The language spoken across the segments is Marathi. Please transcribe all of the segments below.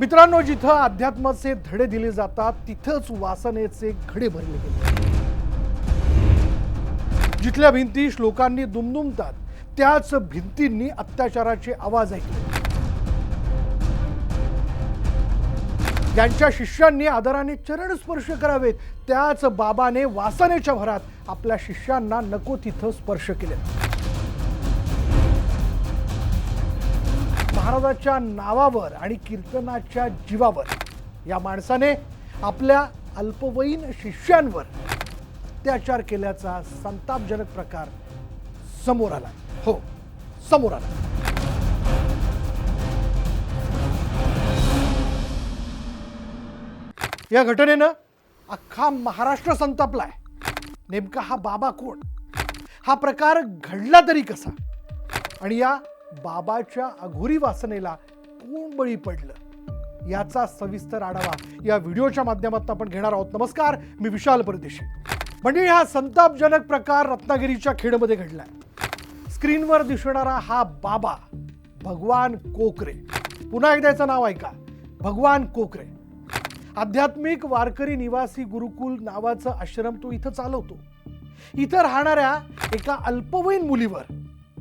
मित्रांनो जिथं अध्यात्माचे धडे दिले जातात तिथंच वासनेचे घडे भरले गेले. जिथल्या भिंती श्लोकांनी दुमदुमतात त्याच भिंतींनी अत्याचाराचे आवाज ऐकले. ज्यांच्या शिष्यांनी आदराने चरण स्पर्श करावेत त्याच बाबाने वासनेच्या भरात आपल्या शिष्यांना नको तिथं स्पर्श केले महाराजाच्या नावावर आणि कीर्तनाच्या जीवावर या माणसाने आपल्या अल्पवयीन शिष्यांवर अत्याचार केल्याचा संतापजनक प्रकार समोर आला. हो समोर आला. या घटनेनं अख्खा महाराष्ट्र संतापलाय. नेमका हा बाबा कोण? हा प्रकार घडला तरी कसा? आणि या बाबाच्या अघोरी वासनेला कोण बळी पडलं? याचा सविस्तर आढावा या व्हिडिओच्या माध्यमातून आपण घेणार आहोत. नमस्कार मी विशाल परदेशी. म्हणजे हा संतापजनक प्रकार रत्नागिरीच्या खेडमध्ये घडलाय. स्क्रीनवर दिसणारा हा बाबा भगवान कोकरे. पुन्हा एकदा याचं नाव ऐका. भगवान कोकरे. आध्यात्मिक वारकरी निवासी गुरुकुल नावाचं आश्रम तो इथं चालवतो. इथं राहणाऱ्या एका अल्पवयीन मुलीवर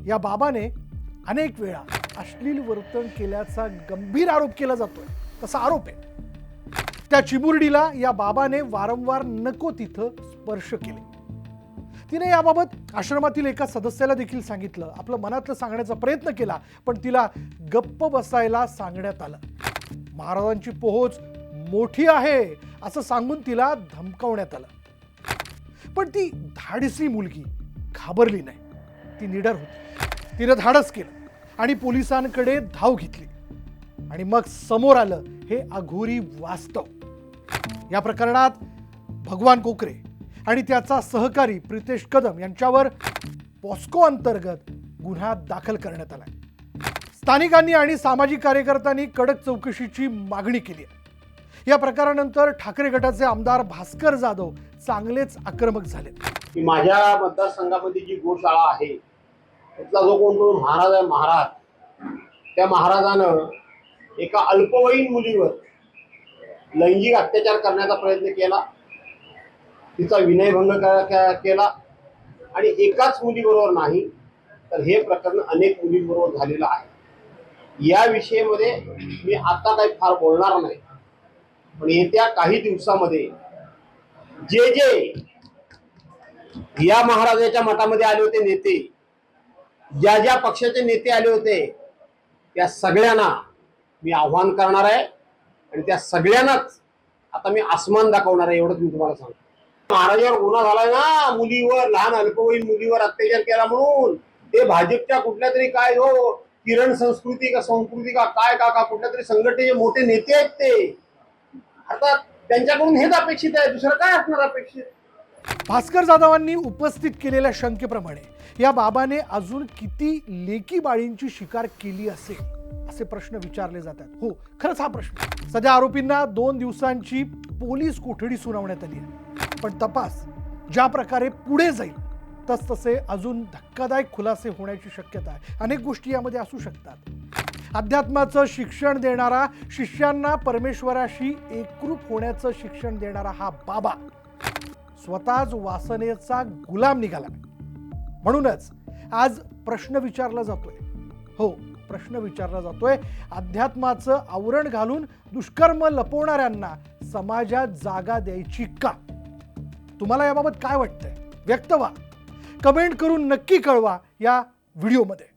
या बाबाने अनेक वेळा अश्लील वर्तन केल्याचा गंभीर आरोप केला जातोय. तसा आरोप आहे. त्या चिमुरडीला या बाबाने वारंवार नको तिथं स्पर्श केले. तिने याबाबत आश्रमातील एका सदस्याला देखील सांगितलं. आपलं मनातलं सांगण्याचा प्रयत्न केला पण तिला गप्प बसायला सांगण्यात आलं. महाराजांची पोहोच मोठी आहे असं सांगून तिला धमकावण्यात आलं. पण ती धाडसी मुलगी घाबरली नाही. ती निडर होती. तिनं धाडस केलं. आणि पोलिसांकडे धाव घेतली. आणि मग समोर आलं हे अघोरी वास्तव. या प्रकरणात भगवान कोकरे आणि त्याचा सहकारी प्रितेश कदम यांच्यावर पॉस्को अंतर्गत गुन्हा दाखल करण्यात आलाय. स्थानिकांनी आणि सामाजिक कार्यकर्त्यांनी कडक चौकशीची मागणी केली आहे. या प्रकारानंतर ठाकरे गटाचे आमदार भास्कर जाधव चांगलेच आक्रमक झाले माझ्या मतदारसंघामध्ये जी गोशाळा आहे तिथला जो कोण तो महाराज आहे महाराज. त्या महाराजानं एका अल्पवयीन मुलीवर लैंगिक अत्याचार करण्याचा प्रयत्न केला. तिचा विनयभंग केला. आणि एकाच मुलीबरोबर नाही तर हे प्रकरण अनेक मुलींबरोबर झालेलं आहे. या विषयामध्ये मी आता काही फार बोलणार नाही. पण येत्या काही दिवसामध्ये जे जे या महाराजाच्या मठामध्ये आले होते नेते ज्या ज्या पक्षाचे नेते आले होते त्या सगळ्यांना मी आव्हान करणार आहे आणि त्या सगळ्यांनाच आता मी आसमान दाखवणार आहे एवढंच मी तुम्हाला सांगतो. महाराजावर गुन्हा झालाय ना मुलीवर लहान अल्पवयीन मुलीवर अत्याचार केला म्हणून. ते भाजपच्या कुठल्या तरी काय हो किरण संस्कृती का संस्कृती का काय का का कुठल्या तरी संघटनेचे मोठे नेते आहेत ते. आता त्यांच्याकडून हेच अपेक्षित आहे दुसरं काय असणार अपेक्षित? भास्कर जाधवांनी उपस्थित केलेल्या शंकेप्रमाणे या बाबाने अजून किती लेकी बाळींची शिकार केली असेल असे प्रश्न विचारले जातात. हो खरंच हा प्रश्न. सध्या आरोपींना दोन दिवसांची पोलीस कोठडी सुनावण्यात आली आहे. पण तपास ज्या प्रकारे पुढे जाईल तस तसे अजून धक्कादायक खुलासे होण्याची शक्यता आहे. अनेक गोष्टी यामध्ये असू शकतात. अध्यात्माचं शिक्षण देणारा शिष्यांना परमेश्वराशी एकरूप होण्याचं शिक्षण देणारा हा बाबा स्वतःच वासनेचा गुलाम निघाला. म्हणूनच आज प्रश्न विचारला जातोय. हो प्रश्न विचारला जातोय. अध्यात्माचं आवरण घालून दुष्कर्म लपवणाऱ्यांना समाजात जागा द्यायची का? तुम्हाला याबाबत काय वाटतंय? व्यक्त व्हा. कमेंट करून नक्की कळवा या व्हिडिओमध्ये.